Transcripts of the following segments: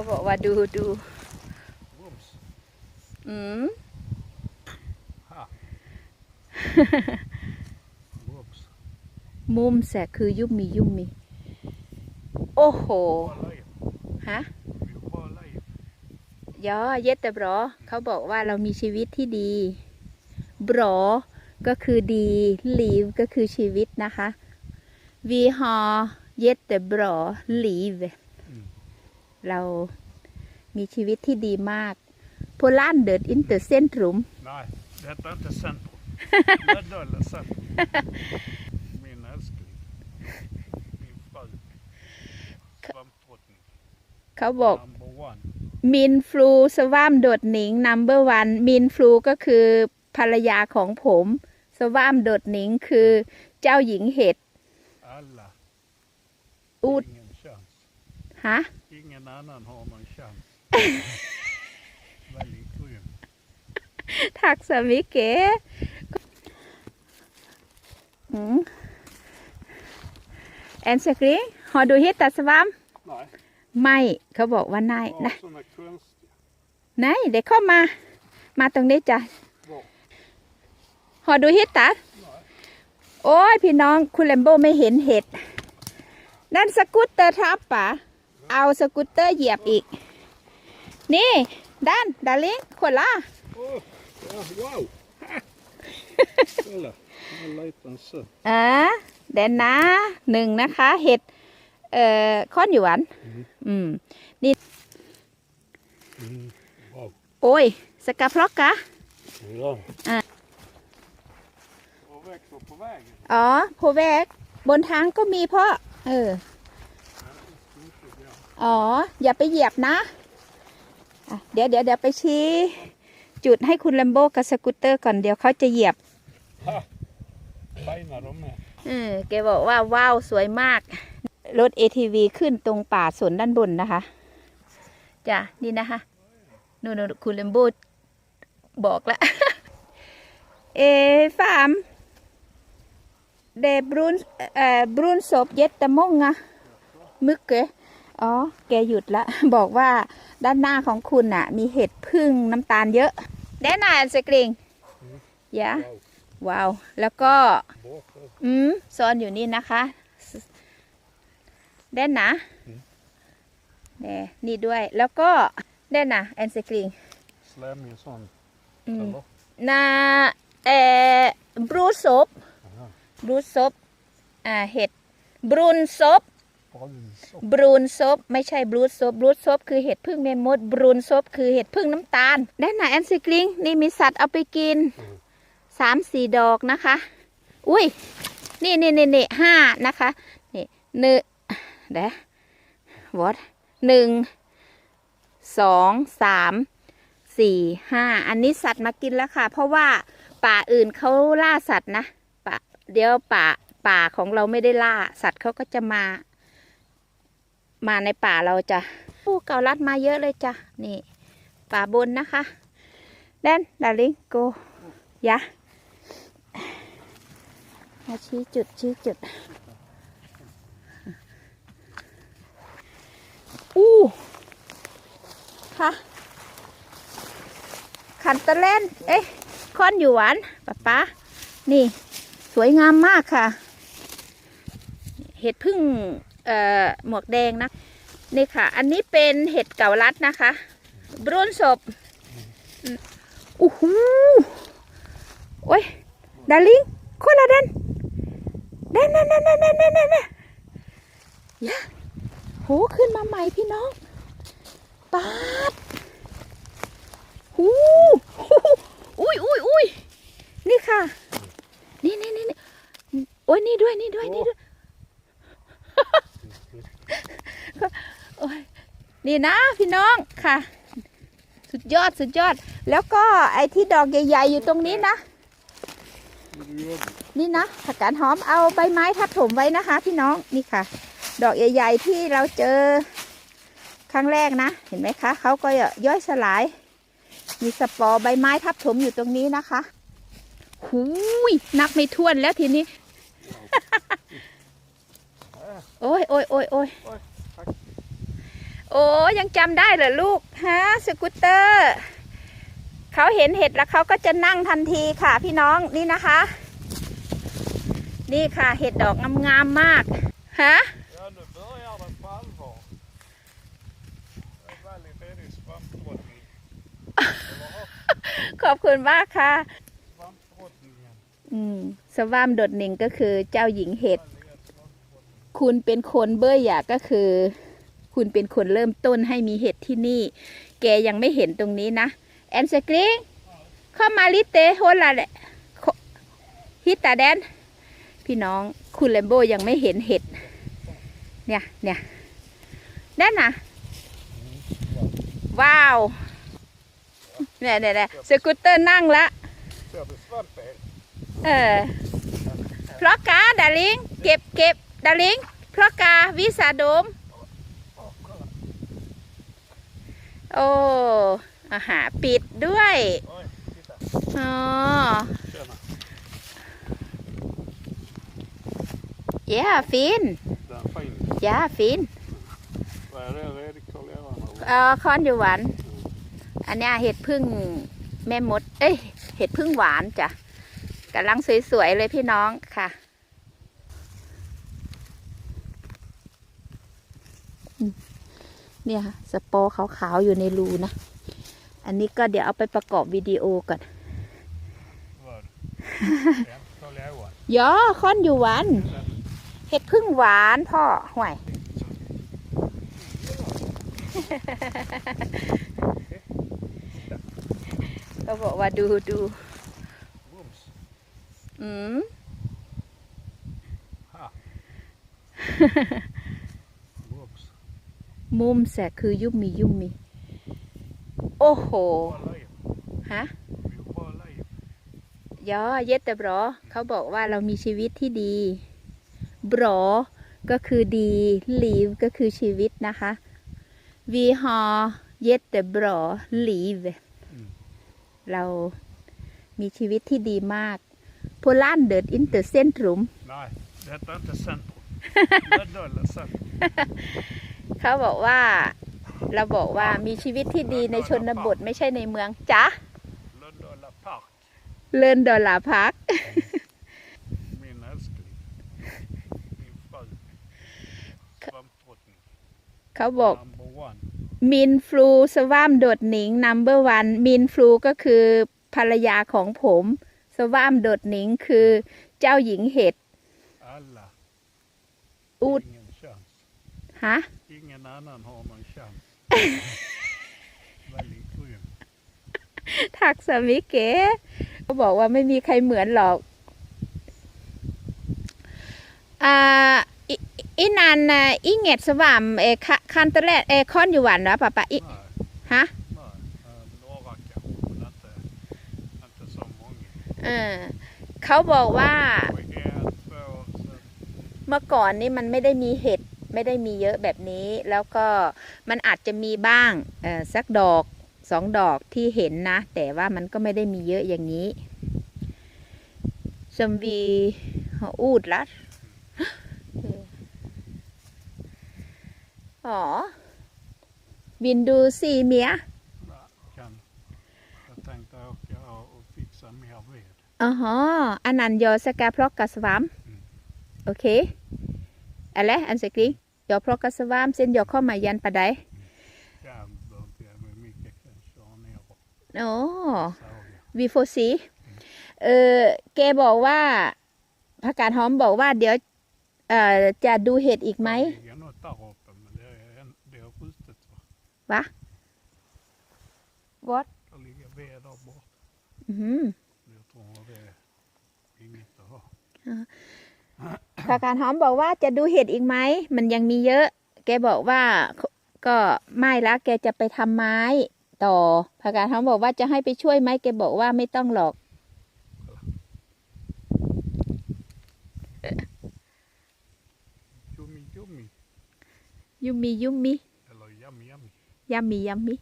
เขาบอกว่าดูดู Whoops. อืม Ha. Whoops. มุมแสกคือยุบมียุบมี โอ้โห Bara live. ฮะ Vi är bara live. ยอเย็ดแต่บรอ เขาบอกว่าเรามีชีวิตที่ดี บรอ ก็คือดี live ก็คือชีวิตนะคะ we har เย็ดแต่บรอ live อืม เรามีชีวิตที่ดีมากโพลันเดินอินเตอร์เซนทรุม Nej, detta är inte centrum. Det är centrum. Min älskling. Min fru. Svampdrottning. เขาบอก Number one. มินฟลูสว่ามโดดหนิง number one มินฟลูก็คือภรรยาของผม สว่ามโดดหนิงคือเจ้าหญิงเห็ด Alla. Ord. Ingen chans. ฮะ en annan har man chans. Väldigt grym. Tack så mycket. Mm. En sekring, har du hittat svamp? Nej. ไม่เขาบอกว่าไม่นะ Nej, det kommer. มาตรงนี้จ้ะ หอดูเห็ดตัด โอ้ย พี่น้อง คุณเลมโบไม่เห็นเห็ด นั่นสกูตเตอร์ทับปะ เอาสกูตเตอร์เหยียบอีก นี่ด้านดาลิงขวดละ Åh, ja, wow! Kolla, en liten så. อ่าเด่นนะหนึ่งนะคะ เห็ด เอ่อข้อนหยวนอืม Mm, wow. โอ้ย สกาพล็อกกะ Ja. Ah. Och växer på vägen. อ๋อโพแวกบนทางก็มีพ่อเออ อ๋อ อย่าไปเหยียบนะอะเดี๋ยวเดี๋ยวเดี๋ยวไปชี้จุดให้คุณแลมโบกับสกูตเตอร์ก่อนเดี๋ยวเขาจะเหยียบ Ha! Fina de är. เออแกบอกว่าว้าวสวยมาก รถ ATV ขึ้นตรงป่าสวนด้านบนนะคะจ้ะนี่นะคะนู่นๆคุณเลมโบบอกแล้ว เอฟาร์มเดบรุนเอ่อบรุนศพเย็ดตะมงอะมึกเกะ อ๋อ แกหยุดละ บอกว่าด้านหน้าของคุณน่ะ มีเห็ดพึ่งน้ำตาลเยอะแน่นอนสกริงยะ Wow. ว้าว แล้วก็ Borta. อืมซ่อนอยู่นี่นะคะเด่นนะเน่นี่ด้วย แล้วก็เด่นนะแอนสกริง Slemmig sån. อืม Eller? นาเออบรูซบ Aha. บรูซบอ่าเห็ดบรูนซบ Brunsopp. บรูนซบไม่ใช่บรูซบบรูซบคือเห็ดพึ่งเมมดบรูนซบคือเห็ดพึ่งน้ำตาลเด่นนะแอนสกริงนี่มีสัตว์เอาไปกินสามสี่ดอกนะคะ อุ้ย นี่นี่นี่นี่ห้านะคะนี่หนึ่งเดี๋ยววอดหนึ่งสองสามสี่ห้าอันนี้สัตว์มากินแล้วค่ะ เพราะว่าป่าอื่นเขาล่าสัตว์นะป่าเดี๋ยวป่าป่าของเราไม่ได้ล่าสัตว์เขาก็จะมา มาในป่าเราจะโอ้เก่าลัดมาเยอะเลยจ้ะนี่ ป่าบนนะคะแดนดาริงโกยะมาชี้จุดชี้จุดอู้ค่ะขันตะเล่นเอ๊ะค้อนอยู่หวานป๊าป๊านี่ สวยงามมากค่ะ เห็ดพึ่ง หมวกแดงนะนี่ค่ะ อันนี้เป็นเห็ดเก่าลัดนะคะบรุนศพอู้หูโอ้ยดาริงคนละเดนเดนเดนเดนเดนเดนเดนเดนยะโหขึ้นมาใหม่พี่น้องปาดหูอุ้ยอุ้ยอุ้ยนี่ค่ะนี่นี่นี่นี่โอ้ยนี่ด้วยนี่ด้วยนี่ด้วย โอ้ย นี่นะพี่น้องค่ะ สุดยอดสุดยอด แล้วก็ไอ้ที่ดอกใหญ่ๆอยู่ตรงนี้นะ นี่นะผักกาดหอมเอาใบไม้ทับถมไว้นะคะ พี่น้องนี่ค่ะ ดอกใหญ่ๆที่เราเจอครั้งแรกนะ เห็นไหมคะเขาก็ย่อยสลาย มีสปอร์ใบไม้ทับถมอยู่ตรงนี้นะคะหูยนับไม่ถ้วนแล้วทีนี้ โอ้ยโอ้ยโอ้ยโอ้ย โอ้ยังจำได้เหรอลูกฮะสกูตเตอร์ เขาเห็นเห็ดแล้วเขาก็จะนั่งทันทีค่ะพี่น้องนี่นะคะ นี่ค่ะเห็ดดอกงามๆมากฮะขอบคุณมากค่ะอืมสวามโดดหนิงก็คือเจ้าหญิงเห็ด คุณเป็นคนเบอร์อยากก็คือ คุณเป็นคนเริ่มต้นให้มีเห็ดที่นี่ แกยังไม่เห็นตรงนี้นะ แอนสกริงเข้ามาลิเตโฮลาแหละฮิตตาแดน พี่น้องคุณแลมโบยังไม่เห็นเห็ด เนี่ยเนี่ยนั่นน่ะ ว้าวเนี่ยเนี่ยเนี่ยสกูตเตอร์นั่งละเออเพราะกาดาลิงเก็บเก็บดาลิงเพราะกาวิสาโดม โอ้อาหาปิดด้วยอ๋อเย้ฟิน Den är fin. ย่าฟินเออคอนอยู่หวานอันนี้เห็ดพึ่งแม่มด เอ้ย เห็ดพึ่งหวานจ้ะกำลังสวยๆเลยพี่น้องค่ะอืม เนี่ยค่ะสปอร์ขาวๆอยู่ในรูนะ อันนี้ก็เดี๋ยวเอาไปประกอบวิดีโอก่อน Vad? Redkålleran. ยอคอนอยู่หวานเห็ดพึ่งหวานพ่อห่วยก็บอกว่าดูดู Mums. อืม Ha. Mums. มุมแสกคือยุ่มมียุ่มมี โอ้โห ฮะ Vi har bra liv. ยอเย็ดแต่บรอ เขาบอกว่าเรามีชีวิตที่ดี บรอ ก็คือดี live ก็คือชีวิตนะคะ we har เย็ดแต่บรอ live อืมเรามีชีวิตที่ดีมากโพลันเดิดอินเตอร์เซนทรุม Nej, detta är inte centrum. Lödöle centrum. เขาบอกว่า เราบอกว่ามีชีวิตที่ดีในชนบทไม่ใช่ในเมืองจ้ะ Lödöle park. เลินดอลลาพัก Min älskling. Min fru. Svampdrottning. เขาบอก Number one. มินฟลูสวามโดดหนิงนัมเบอร์วันมินฟลูก็คือภรรยาของผม สวามโดดหนิงคือเจ้าหญิงเห็ด Alla. Ut. Ingen chans. ฮะ Ingen annan har någon chans. Väldigt grym. ทักษะมิเกะเขาบอกว่าไม่มีใครเหมือนหรอก อ่าอิอินันน่ะอิเงตสวามเอคะคันตะแลเอคอนอยู่หวันนะปะปะอิ Nej, ฮะ nej. Eh, Några kanske, men inte, inte så många. เออเขาบอกว่า Och en, två, sen เมื่อก่อนนี่มันไม่ได้มีเห็ด ไม่ได้มีเยอะแบบนี้ แล้วก็มันอาจจะมีบ้างเออสักดอกสองดอกที่เห็นนะ แต่ว่ามันก็ไม่ได้มีเยอะอย่างนี้ชมวีอูดลัดอ๋อวินดูซีเมีย Nej, kan. Jag tänkte åka och fixa mer ved. อ๋ อะอันนันสกาพลอกกาสวามโอเคอะไรอันสกรียอพลอกสวามเส้นยอเข้ามายันปะไดโอ้วีโฟซีเออแกบอกว่าผักกาดหอมบอกว่าเดี๋ยวเอ่อจะดูเห็ดอีกไหมวะ What? Det ผักกาดหอมบอกว่าจะดูเห็ดอีกไหมมันยังมีเยอะ แกบอกว่าก็ไม่ละแกจะไปทำไม้ต่อผักกาดหอมบอกว่าจะให้ไปช่วยไหมแกบอกว่าไม่ต้องหรอก Yummy yummy, ยุมมียุมมี eller yummy yummy. ยัมมียัมมี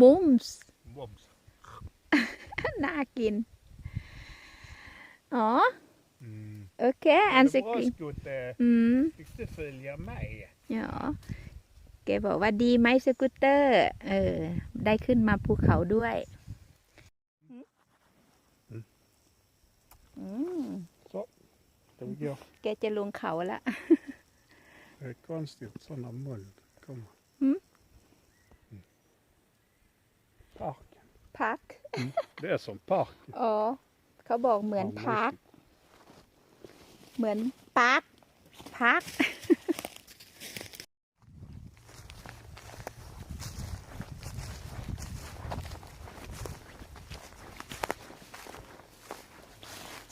มุมส์ Moms. น่ากิน อ๋อ Mm. โอเคอัน Det ส är bra กรีน skoter. อืม Fick du följa med? เนาะแกบอกว่าดีไหมสกูตเตอร์ เออ ได้ขึ้นมาภูเขาด้วยอืม De går. แกจะลงเขาละ Det är konstigt sådana moln kommer. Mm. Mm. Parken. พัก Det är som park. อ๋อ เขาบอกเหมือน Ja, พัก mysigt. เหมือนปาร์คพัก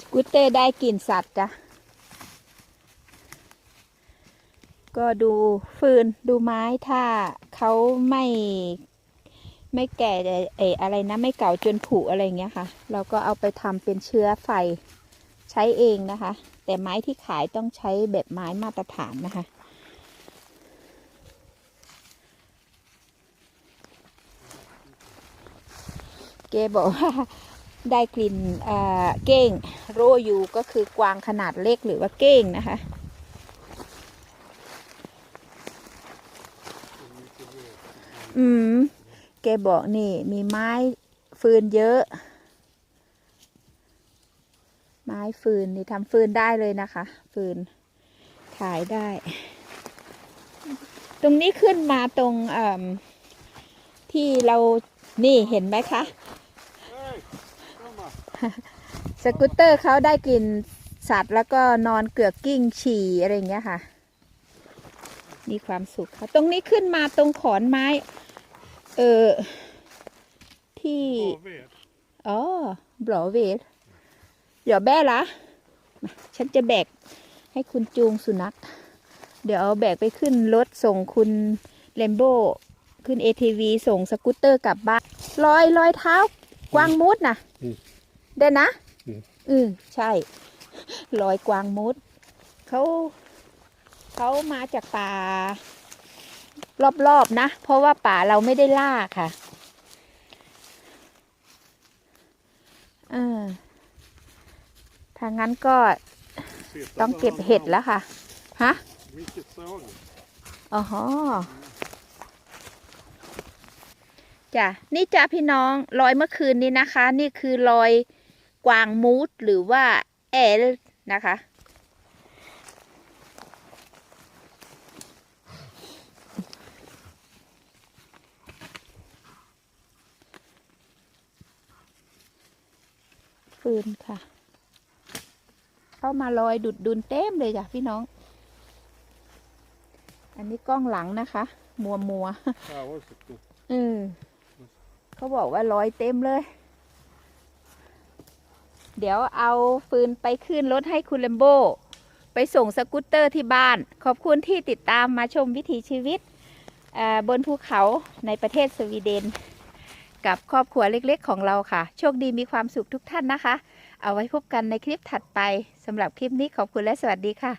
สกูตเตอร์ได้กลิ่นสัตว์จ้ะ ก็ดูฟืนดูไม้ถ้าเขาไม่ ไม่แก่เอออะไรนะไม่เก่าจนผุอะไรเงี้ยค่ะ เราก็เอาไปทำเป็นเชื้อไฟใช้เองนะคะ แต่ไม้ที่ขายต้องใช้แบบไม้มาตรฐานนะคะ เกบอกว่าได้กลิ่นเออเก้งโรยูก็คือกวางขนาดเล็กหรือว่าเก้งนะคะอืม แกบอกนี่มีไม้ฟืนเยอะ ไม้ฟืนนี่ทำฟืนได้เลยนะคะ ฟืนขายได้ ตรงนี้ขึ้นมาตรงเอิ่มที่เรานี่เห็นไหมคะ Hej! Kom här. สกูตเตอร์เขาได้กลิ่นสัตว์แล้วก็นอนเกือกกิ้งฉี่อะไรอย่างเงี้ยค่ะ มีความสุขค่ะ ตรงนี้ขึ้นมาตรงขอนไม้ เออที่อ๋อบรอเวทเดี๋ยวแบ้ละฉันจะแบกให้คุณจูงสุนัข เดี๋ยวเอาแบกไปขึ้นรถส่งคุณเลมโบขึ้น ATV ส่งสกูตเตอร์กลับบ้านรอยรอยเท้ากวางมุดนะได้นะ อืมอืมใช่รอยกวางมุดเขาเขามาจากป่า รอบๆนะ เพราะว่าป่าเราไม่ได้ล่าค่ะเออถ้างั้นก็ต้องเก็บเห็ดแล้วค่ะ ฮะอ๋อจ้ะนี่จ้ะพี่น้องรอยเมื่อคืนนี้นะคะ นี่คือรอยกวางมูดหรือว่าแอลนะคะ ฟืนค่ะ เข้ามาลอยดุดดุนเต็มเลยจ้ะพี่น้อง อันนี้กล้องหลังนะคะ มัวมัว Här också. stort. ๆอืมเขาบอกว่าลอยเต็มเลย เดี๋ยวเอาฟืนไปขึ้นรถให้คุณเลมโบ ไปส่งสกูตเตอร์ที่บ้าน ขอบคุณที่ติดตามมาชมวิถีชีวิตอ่าบนภูเขาในประเทศสวีเดน กับครอบครัวเล็กๆของเราค่ะ โชคดีมีความสุขทุกท่านนะคะ เอาไว้พบกันในคลิปถัดไปสำหรับคลิปนี้ขอบคุณและสวัสดีค่ะ